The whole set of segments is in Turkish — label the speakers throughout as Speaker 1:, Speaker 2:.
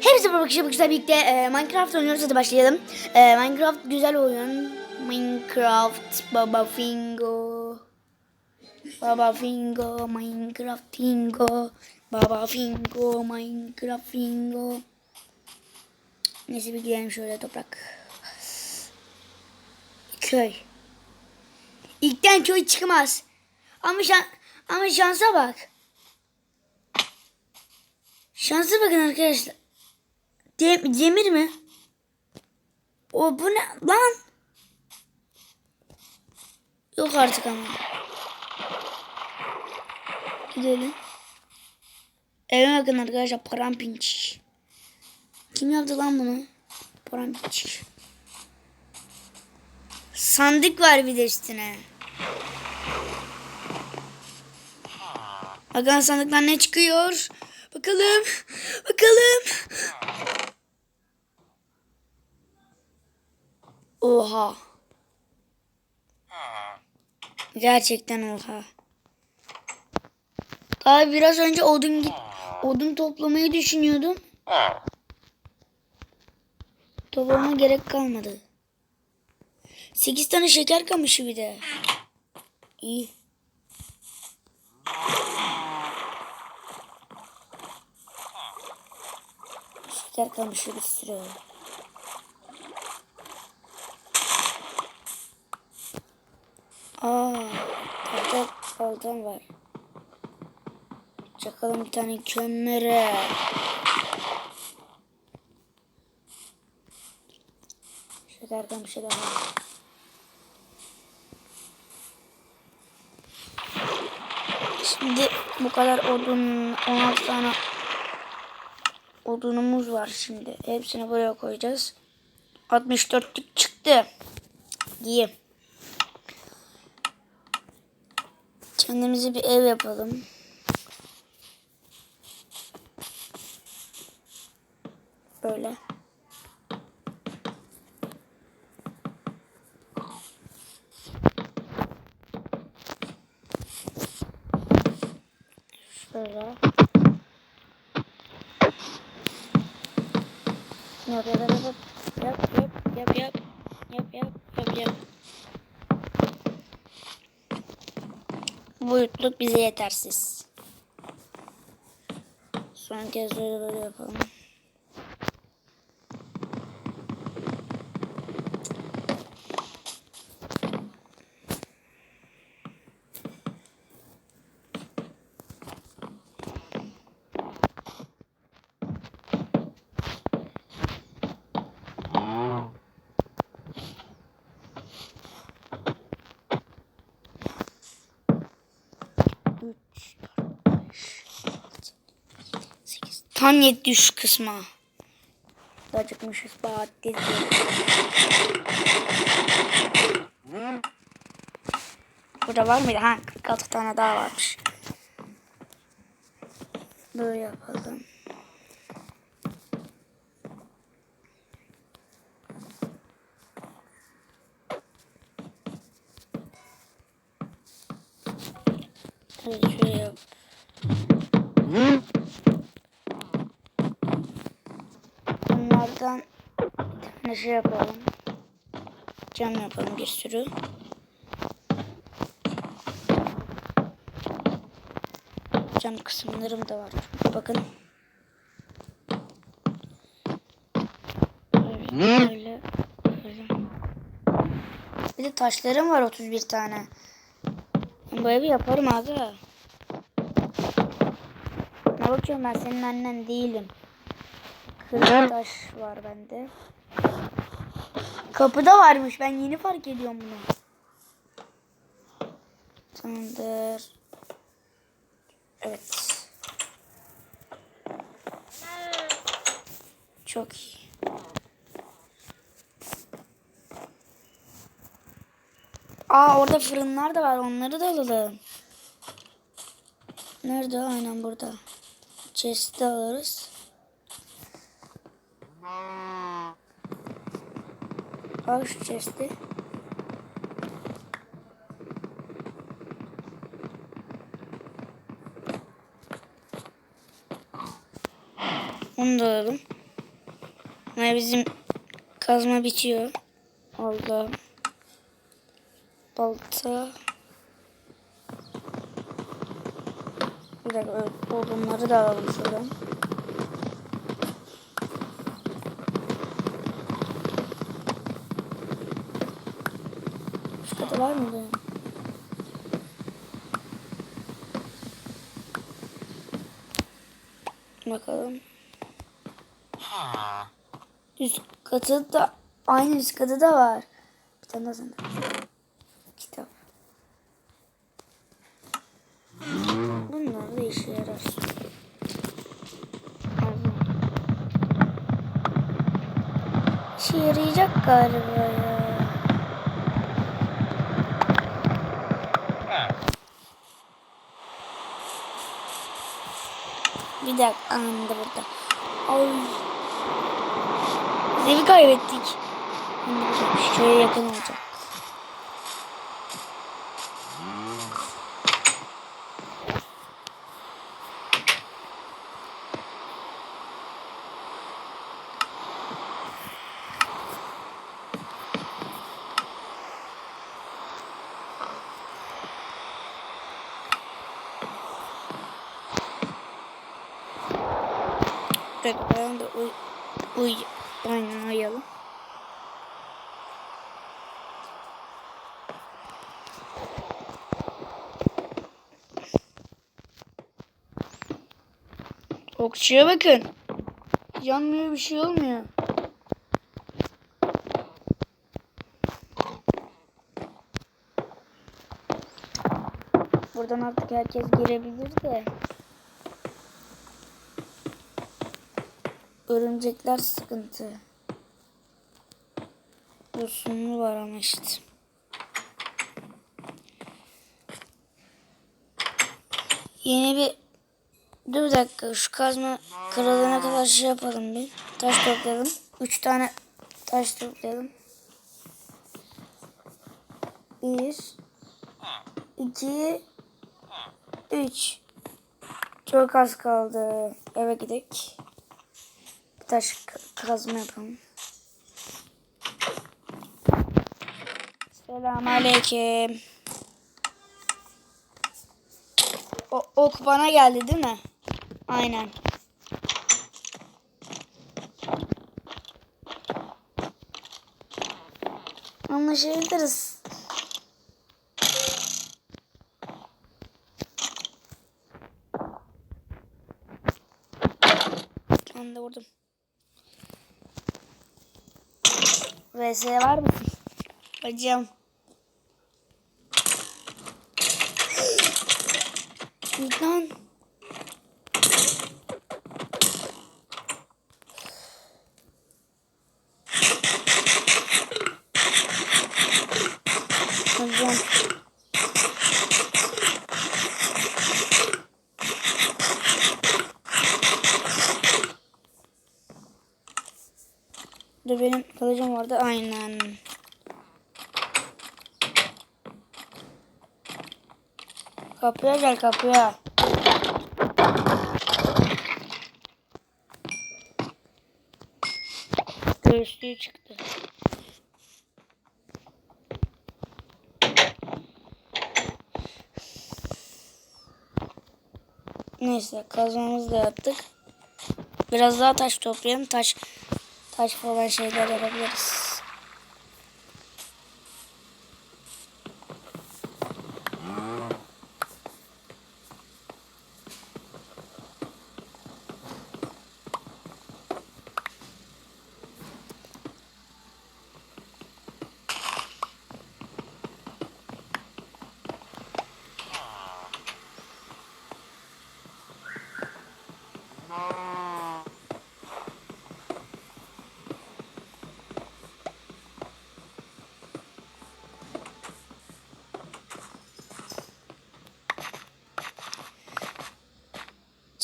Speaker 1: Hepsi bu bakışa bakışla birlikte e, Minecraft oynuyoruz hadi başlayalım. E, Minecraft güzel oyun. Minecraft Baba Fingo. Baba Fingo Minecraft Fingo. Baba Fingo Minecraft Fingo. Neyse bir gidelim şöyle toprak. Köy. İlkten köy çıkmaz. Ama şan ama şansa bak. Şansa bakın arkadaşlar. Dem- demir mi? O bu ne lan? Yok artık ama. Gidelim. Eve bakın arkadaşlar parampinç. Kim yaptı lan bunu? Parampinç. Sandık var bir de üstüne. Bakalım sandıktan ne çıkıyor? Bakalım. Bakalım. Oha. Gerçekten oha. Daha biraz önce odun git odun toplamayı düşünüyordum. Toplama gerek kalmadı. 8 tane şeker kamışı bir de. İyi. Şeker kamışı bir sürü. Aa, tahta baltam var. Çakalım bir tane kömüre. Şeker kamışı da var. Şimdi bu kadar odun 16 tane odunumuz var şimdi. Hepsini buraya koyacağız. 64'lük çıktı. İyi. Kendimize bir ev yapalım. Böyle. Şöyle. Yap yap yap yap yap yap yap yap yap yap yap. Boyutluk bize yetersiz. Son kez böyle yapalım. Yetti şu kısma. Daha çıkmışız Bahattin. Burada var mıydı? Ha 46 tane daha varmış. Böyle yapalım. Hadi şöyle yap. Bunlardan tane şey yapalım. Cam yapalım bir sürü. Cam kısımlarım da var. Bakın. Böyle, böyle, böyle. Bir de taşlarım var 31 tane. Bu evi yaparım aga. Ne bakıyorum ben senin annen değilim. Kırık taş var bende. Kapıda varmış. Ben yeni fark ediyorum bunu. Tamamdır. Evet. Çok iyi. Aa orada fırınlar da var. Onları da alalım. Nerede? Aynen burada. Chest'i alırız. Al şu. Onu da alalım. Ama bizim kazma bitiyor. Allah. Balta. Bir dakika odunları da alalım şuradan. Var mıydı? Bakalım. Üst katı da aynı üst katı da var. Bir tane daha sende. Kitap. Bunlar da işe yarar. İşe yarayacak galiba ya. Bir dakika anında burada. Ay. Zevi kaybettik. Şuraya yakın olacak. Evet, ben de uy, uy, aynen uyuyalım. Okçuya bakın. Yanmıyor bir şey olmuyor. Buradan artık herkes girebilir de. Örümcekler sıkıntı. Yosunlu var ama işte. Yeni bir Dur bir dakika şu kazma kırılana kadar şey yapalım bir. Taş toplayalım. Üç tane taş toplayalım. Bir. iki, Üç. Çok az kaldı. Eve gidelim. Taş ka- kazma yapalım. Selamünaleyküm. O ok bana geldi değil mi? Aynen. Anlaşabiliriz. Ben de vurdum. VS var mısın? Hocam. Lan. Hocam. Dur benim vardı aynen. Kapıya gel kapıya. Göğüslüğü çıktı. Neyse kazmamızı da yaptık. Biraz daha taş toplayalım. Taş taş falan şeyler yapabiliriz.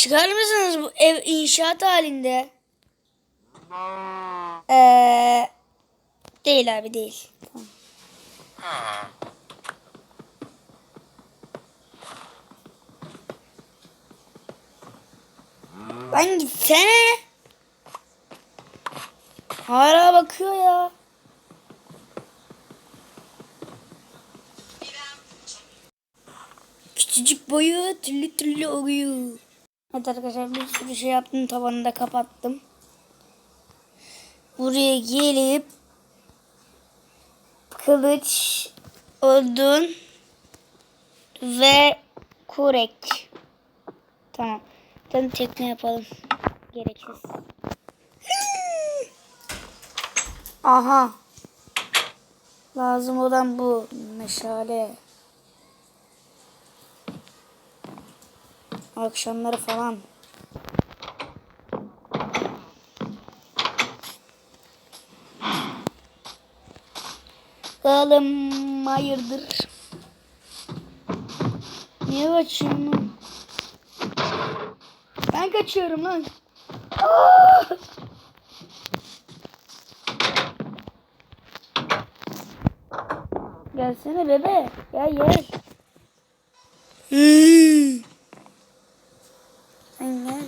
Speaker 1: Çıkar mısınız bu ev inşaat halinde? Ee, değil abi değil. Tamam. Lan gitsene. Hala bakıyor ya. Küçücük boyu türlü türlü oluyor. Evet arkadaşlar bir sürü şey yaptım tavanı da kapattım. Buraya gelip kılıç, odun ve kurek. Tamam. Ben tekne yapalım. Gereksiz. Aha. Lazım olan bu. Meşale. Akşamları falan. Bakalım hayırdır. Niye kaçıyorsun lan? Ben kaçıyorum lan. Aa! Gelsene bebe. Gel gel. Hmm. Sen gel.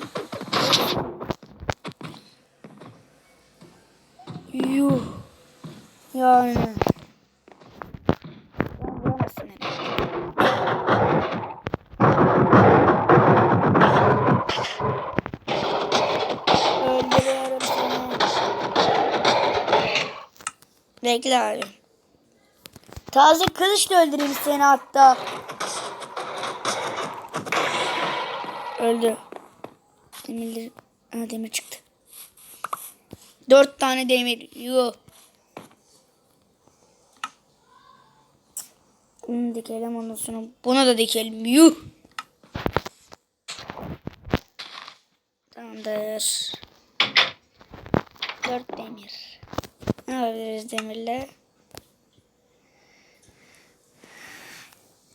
Speaker 1: Yuh. Yani. Sen bulamazsın beni. Öldürüyorum seni. Bekle abi. Taze kılıçla öldüreyim seni hatta. Öldü. Demirler... Ha demir çıktı. Dört tane demir. Yuh. Bunu dikelim ondan sonra buna da dikelim. Yuh. Tamamdır. Dört demir. Ne yapabiliriz demirle?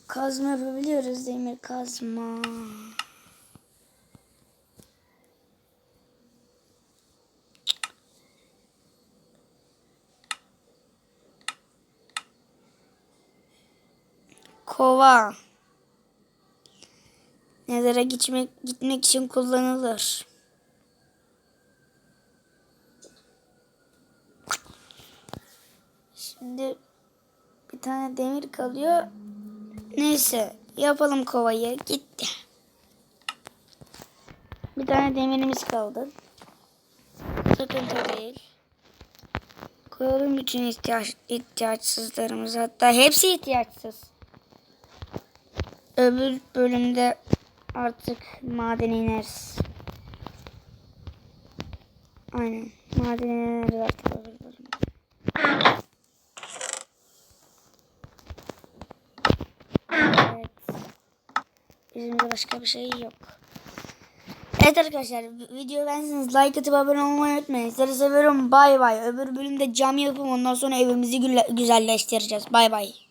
Speaker 1: Kazma yapabiliyoruz demir kazma. Kova. Nelere gitmek gitmek için kullanılır. Şimdi bir tane demir kalıyor. Neyse yapalım kovayı. Gitti. Bir tane demirimiz kaldı. Sıkıntı değil. Koyalım bütün ihtiyaç, ihtiyaçsızlarımızı. Hatta hepsi ihtiyaçsız. Öbür bölümde artık madene ineriz. Aynen. Madene ineriz artık öbür bölümde. Evet. Bizim de başka bir şey yok. Evet arkadaşlar video beğendiyseniz like atıp abone olmayı unutmayın. Sizleri seviyorum. Bay bay. Öbür bölümde cam yapıp ondan sonra evimizi güzelleştireceğiz. Bay bay.